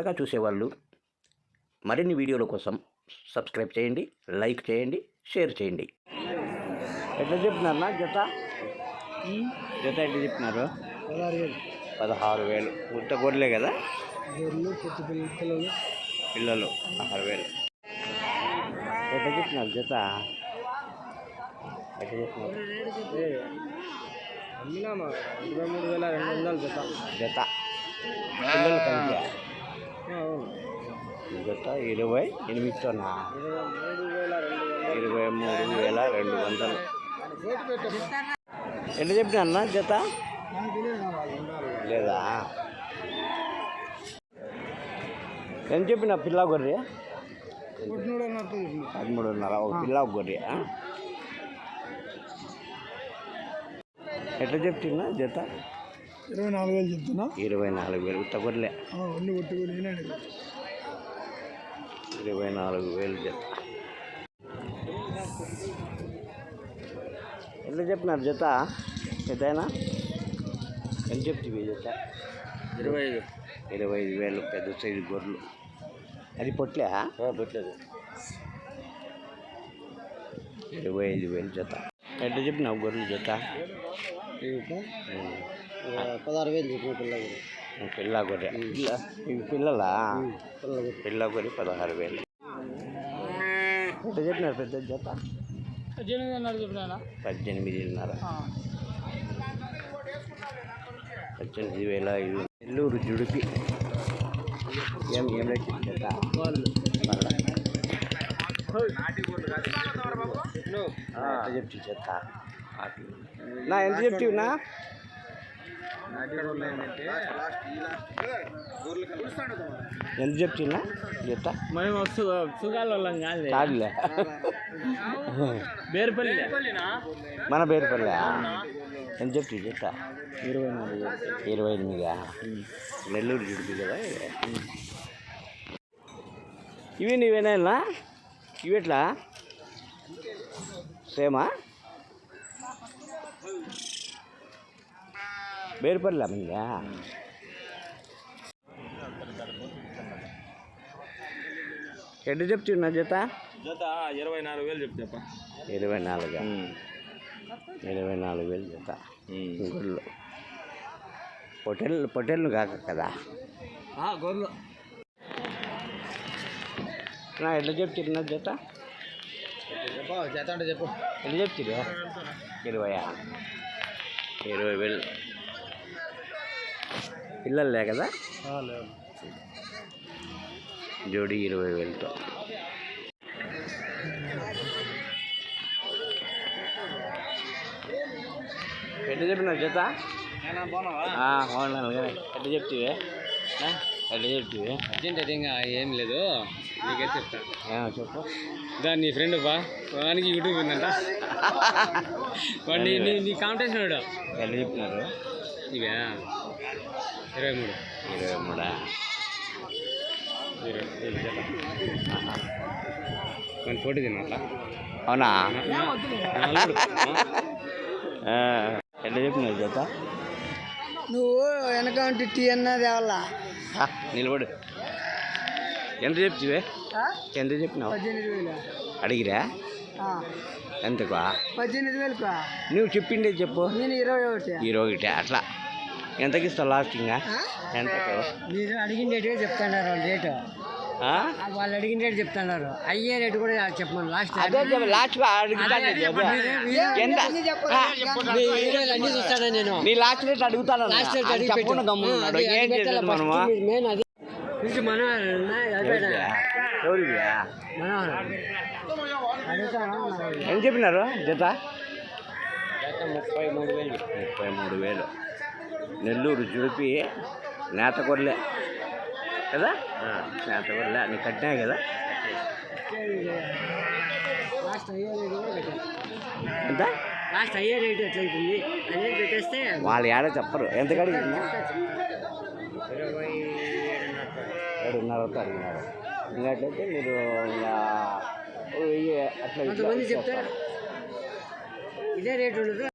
కొత్తగా చూసేవాళ్ళు మరిన్ని వీడియోల కోసం సబ్స్క్రైబ్ చేయండి లైక్ చేయండి షేర్ చేయండి. ఎట్లా చెప్తున్నారన్నా జత? జత ఎట్లా చెప్తున్నారు? పదహారు వేలు. ఉత్త గొర్రెలే కదా? పిల్లలు. పదహారు వేలు. ఎట్లా చెప్తున్నారు జత? ఎట్లా చెప్తున్నారు? ఇరవై మూడు వేల రెండు వందలు జత. జత. పిల్లలు కలిసి జత ఇరవై ఎనిమిదితోనా? ఇరవై మూడు వేల రెండు ఇరవై మూడు వేల రెండు వందలు. ఎట్లా చెప్పినా అన్న జత? లేదా? ఎంత చెప్పిన పిల్ల గొర్రె? పదమూడున్నర ఒక పిల్ల ఒక గొర్రె? ఎట్లా చెప్తున్నా జత? ఇరవై నాలుగు వేలు చెప్తున్నా. ఇరవై నాలుగు వేలు ఉత్త గొర్రెలే అన్ని కొట్టుకుని వినండి ఇరవై నాలుగు వేలు జత. ఎంత చెప్పినారు జత? పెద్దయినా ఎంత చెప్తివి జత? ఇరవై ఐదు. ఇరవై ఐదు వేలు పెద్ద సైజు గొర్రెలు. అది పొట్లే? పెట్టలేదు ఇరవై ఐదు వేలు జత. ఎంత చెప్పినావు గొర్రెలు జత? పదహారు వేలు చెప్పిన పిల్లలు. పిల్ల. గొర్రె ఇవి పిల్లలా పిల్ల గొర్రె పదహారు వేలు. ఎంత చెప్పినారు పెద్ద జత? పద్దెనిమిదిన్నర పద్దెనిమిది వేల ఐదు నెల్లూరు జుడిపి ఏం ఏం రేట్ జత? చెప్తి చెత్త నా ఎంత చెప్తివి నా ఎంత చెప్తున్నా? చెత్త మేము సుగాల వాళ్ళం కాదు కాదులే. బేరుపల్లి. మన పేరు పల్లె ఎంత చెప్తి చెత్త ఇరవై నాలుగు ఇరవై ఎనిమిదా. నెల్లూరు జుడిపి కదా. ఇవి నీవేనా ఇవి ఎట్లా? సేమా? అమ్మిందా ఎట్టు చెప్తున్నా జత జత ఇరవై నాలుగు వేలు చెప్తాప ఇరవై నాలుగు ఇరవై నాలుగు వేలు జత గుళ్ళు పొటెల్ పొటెల్లు కాక కదా గొర్రెలు నా ఎట్లా చెప్తున్నా జత చెప్పు జత అంటే చెప్పు ఎట్లా చెప్తురు ఇరవై ఇరవై వేలు పిల్లలే కదా? జోడి ఇరవై వేలతో. ఎట్లా చెప్పిన జత? బాగున్నాను కదా. ఎట్లా చెప్తివే? ఎట్లా చెప్తివే? అర్జెంట్ అయితే ఇంకా ఏం లేదు. నీకే చెప్తా. ఏమో చెప్పు. దా నీ ఫ్రెండ్ బా. వానికి యూట్యూబ్ ఉందంట. వాడు నీ కాంపిటీషన్ వాడు. ఎట్లా చెప్పినారు? ఇవే? ఇరవై మూడు. ఇరవై మూడా? మన ఫోటో తిన్నట్లా అవునా? ఎట్లా చెప్పినారు జత? నువ్వు వెనక ఉంటే టీ అన్నది తేవాలా? నిలబడు. ఎంత చెప్తివే ఎంత చెప్పినావు? పద్దెనిమిది వేలు. అడిగిరా? ఎంతకు? పద్దెనిమిది వేలకు? నువ్వు చెప్పిండే చెప్పు. నేను ఇరవై ఒకటి. ఇరవై ఒకటి అట్లా. ఎంతకి ఇస్తావు లాస్ట్ ఇంకా ఎంతకు? మీరు అడిగిన రేటుగా చెప్తున్నారు రేటు. ఆ? వాళ్ళు అడిగిన రేటు చెప్తున్నారు. అయ్యే రేటు కూడా చెప్పమను లాస్ట్ ఎంత? చూస్తాను నేను. నీ లాస్ట్ రేట్ అడుగుతాను లాస్ట్ రేట్ అడిగి చెప్పకుండా. గమ్మున్నాడు అది- మనము? ఏం చెప్పినారు జత ముప్పై మూడు వేలు. ముప్పై మూడు వేలు. నెల్లూరు జుడిపి నేత కొర్లే కదా? ఆ, నేత కొర్లే అన్ని కట్టినాయి కదా? ఎంత? లాస్ట్ అయ్యే రేటు ఎట్లయితుంది? అనేది పెట్టేస్తే వాళ్ళు ఏడ చెప్పరు. ఎంత అడిగినా ఇరవై ఏడున్నరతో అడిగినారు ఇంకట్లయితే మీరు అట్లా కొంతమంది చెప్తారు? ఇదే రేటు ఉండదు.